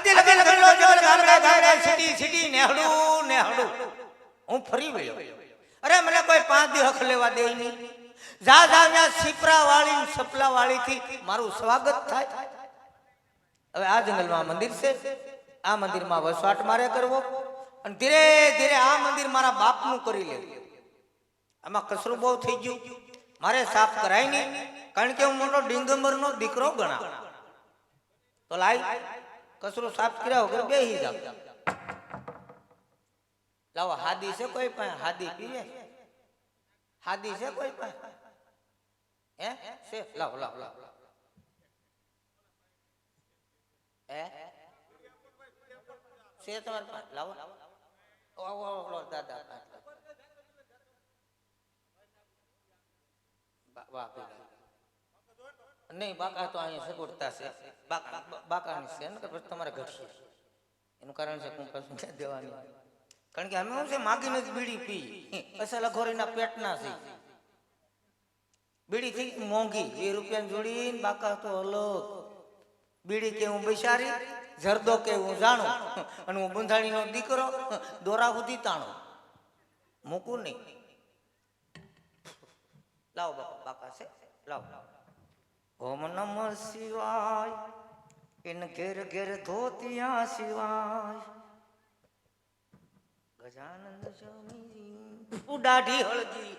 આદિ લગન લગન લો જગલ ગામડા ગાયરા સિટી સિટી નેહડું નેહડું. હું ફરી ગયો અરે મને કોઈ પાંચ દી હક લેવા દે નહીં. જા જા જા સિપરા વાળી સપલા વાળી થી મારું સ્વાગત થાય. હવે આ જંગલમાં મંદિર છે. આ મંદિરમાં વસવાટ મારે કરવો. અને ધીરે ધીરે આ મંદિર મારા બાપનું કરી લેવું. આમાં કસરું બહુ થઈ ગયું. મારે સાફ કરાય નહીં. કારણ કે હું મોટો ડિંગંબરનો દીકરો ગણા તો લાઈ કચરું સાફ કર્યા વગર બેહી જાવ લાવો હાદી છે કોઈ પણ હાદી પીએ હાદી છે કોઈ પણ હે? છે? લાવો લાવો લાવો. હે? છે તમારે પાસે? લાવો. ઓ, લો, દાદા વાહ, ભેગા. નહીં, બાકા તો અહીંયા સગવડતા છે. બાકાની છે ને પછી તમારે ઘટશે. એનું કારણ છે કે હું ક્યાં દેવાની. કારણ કે અમે શું છે, માગીને જ બીડી પી. અસલ અઘોરીના પેટના છે. બીડી થઈ મોંઘી. એ રૂપિયાની જોડીને બાકા તો અલગ. બીડી કે હું બૈસારી જરદો કે હું જાણું. અને હું બંધાણીનો દીકરો, દોરા સુધી તાણો. મૂકું નહીં. લાવો બાપા, બાકા છે. લાવો. ઓમ નમ શિવાય. ઇન ઘેર ઘેર ધોતિયા શિવાય. ગજાનંદ સ્વામીજી ઉડાઢી હળદી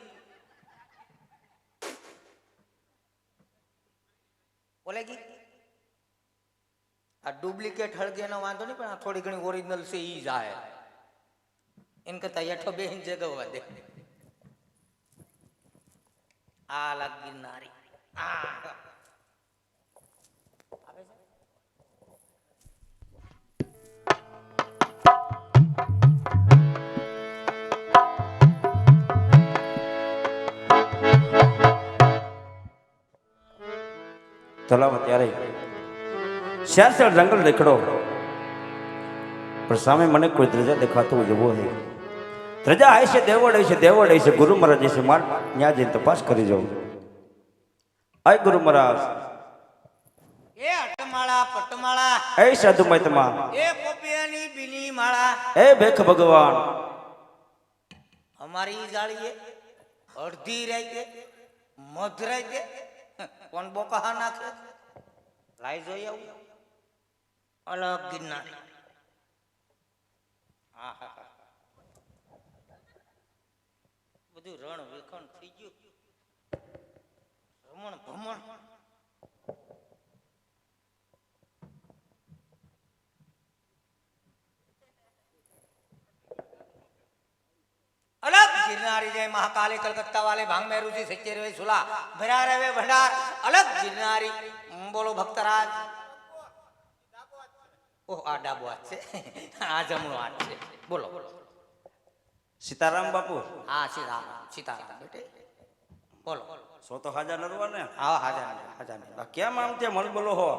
બોલે ગી આ ડુપ્લિકેટ હળદી એનો વાંધો નહીં, પણ આ થોડી ઘણી ઓરિજિનલ છે, ઈ જાય. એમ કરતા યઠો બેહીન જગવવા દે. આ લાગી નારી. આ. તલાવ ત્યારે શેર શેર જંગલ દેખડો. પણ સામે મને કોઈ ધ્રજા દેખાતો જવો નહીં. ધ્રજા આવી છે દેવડ આવે છે દેવડ આવે છે ગુરુ મહારાજ છે માર ત્યાં જઈને તપાસ કરી જાઉં. આય ગુરુ મહારાજ. એ અટમાળા પટમાળા. એ સાધુ એ પોપિયાની બીની માળા. એ ભેખ ભગવાન. અમારી જાળીએ અડધી રહી મધ રાતે કોણ બોકાહા નાખે? લાઈ જોઈ આવું. અલગ ગિરનાર. હા, હા. બધું રણ વિખણ થઈ ગયું. રમણ ભમણ. ગિરનારી જય મહાકાલી કલકત્તા વાલે ભાંગ મેરુજી સચ્ચે રે સુલા. ભર્યા રવે ભંડાર અલગ ગિરનારી. બોલો ભક્તરાજ. ઓહ આ ડાબો હાથ છે. આ જમણો હાથ છે. બોલો. સીતારામ બાપુ. હા સીતારામ સીતારામ બેટે. બોલો. સો તો હાજર નરવા ને? હા હાજર હાજર કેમ આમ તે મળ બોલો હો?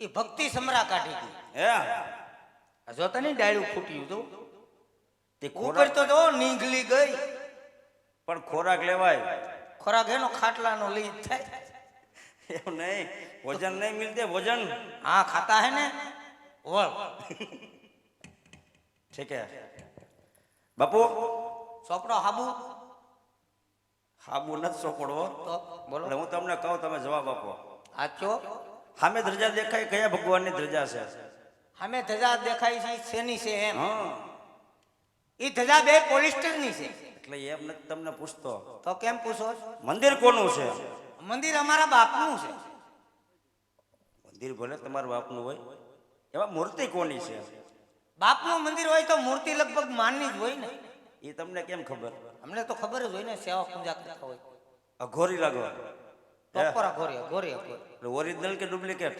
એ ભક્તિ સમરા કાઢી ગઈ હે? જો તને ડાયડું ફૂટ્યું હતું તે ઉપર તો જો નીંગલી ગઈ. પણ ખોરાક લેવાય. ખોરાક એનો ખાટલાનો લીજ થાય. એવું નહીં. ભોજન નહીં મિલતે ભોજન. હા ખાતા હે ને? વળ. ઠીક હે. બાપુ? સોપડો હાબુ. હાબુ નથી સોપડવો. તો બોલો. હું તમને કહું તમે જવાબ આપો. સાચો સામે ધ્રજા દેખાય કયા ભગવાનની ધ્રજા છે? હામે ધ્વજા દેખાય છે શેની છે એમ. હા. એ ધજા બે પોલિસ્ટરની છે. એટલે એમ નથી તમને પૂછતો તો કેમ પૂછો? મંદિર કોનું છે? મંદિર અમારા બાપનું છે. મંદિર ભલે તમારા બાપનું હોય એમાં મૂર્તિ કોની છે? બાપનું મંદિર હોય તો મૂર્તિ લગભગ માનની જ હોય ને. એ તમને કેમ ખબર? અમને તો ખબર જ હોય ને સેવા પૂજા કરતા હોય. અઘોરી લાગો. પ્રોપર અઘોરી અઘોરી અઘોરી. ઓરિજિનલ કે ડુપ્લિકેટ?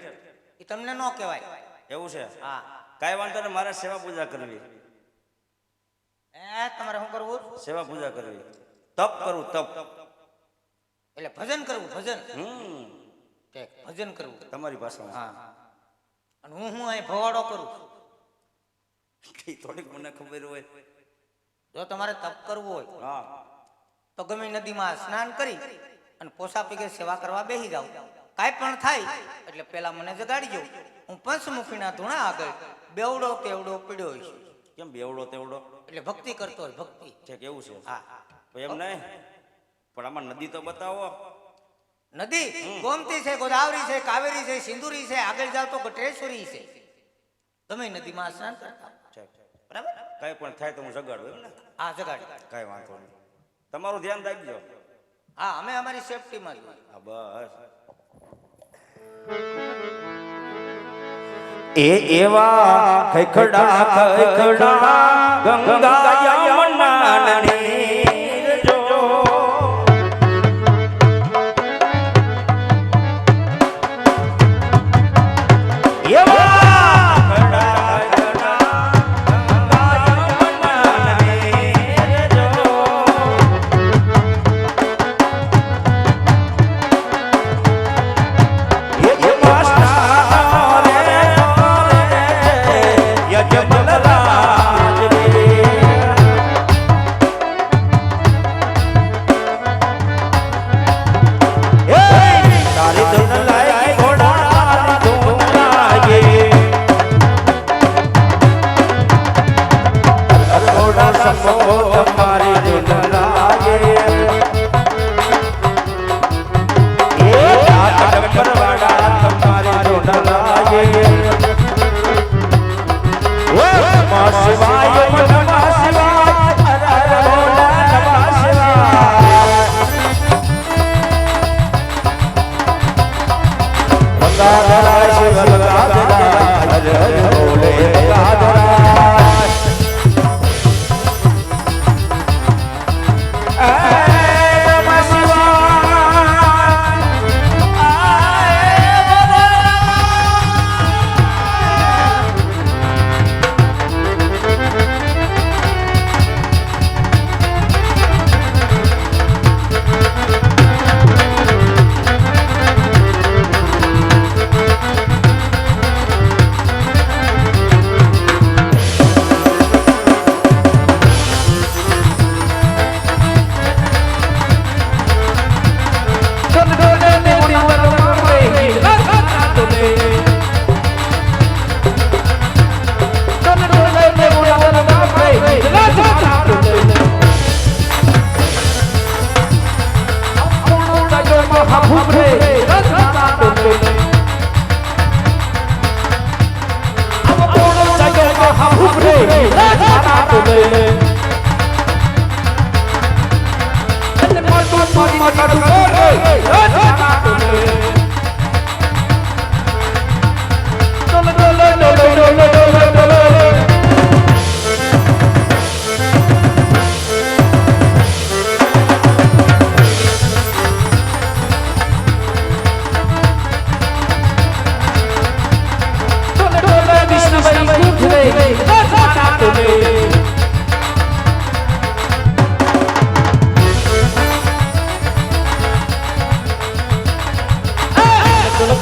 એ તમને ન કહેવાય. એવું છે? હા. કાંઈ વાંધો નહીં મારે સેવા પૂજા કરવી. એ તમારે શું કરવું? સેવા પૂજા કરવી. તપ કરવું તપ. એટલે ભજન કરવું ભજન. હમ. ભજન કરવું. તમારી ભાષામાં. હા. અને હું હું અહીં ભવાડો કરું કઈ થોડીક મને ખબર હોય. જો તમારે તપ કરવું હોય હા. તો ગમે નદીમાં સ્નાન કરી અને પોસા પીગે સેવા કરવા બેસી જાવ કાંઈ પણ થાય એટલે પેલા મને જગાડજો હું પંચમુખીના ધૂણા આગળ બેવડો તેવડો પીડ્યો હોઈશ. કેમ બેવડો તેવડો? એટલે ભક્તિ કરતો હોય ભક્તિ. છે કેવું છે. હા. એમ નહીં? પણ આમાં નદી તો બતાવો. નદી? ગોમતી છે ગોદાવરી છે કાવેરી છે સિંદુરી છે આગળ જાવ તો ગટેશ્વરી છે. તમે નદીમાં સ્નાન કરતા છે બરાબર? કઈ પણ થાય તો હું જગાડું એમ ને? હા જગાડ કઈ વાંધો નહીં. તમારું ધ્યાન રાખજો. હા અમે અમારી સેફટીમાં જ હા બસ. એ એવા ખખડા ખખડા ગંગા মাথা ঢুকে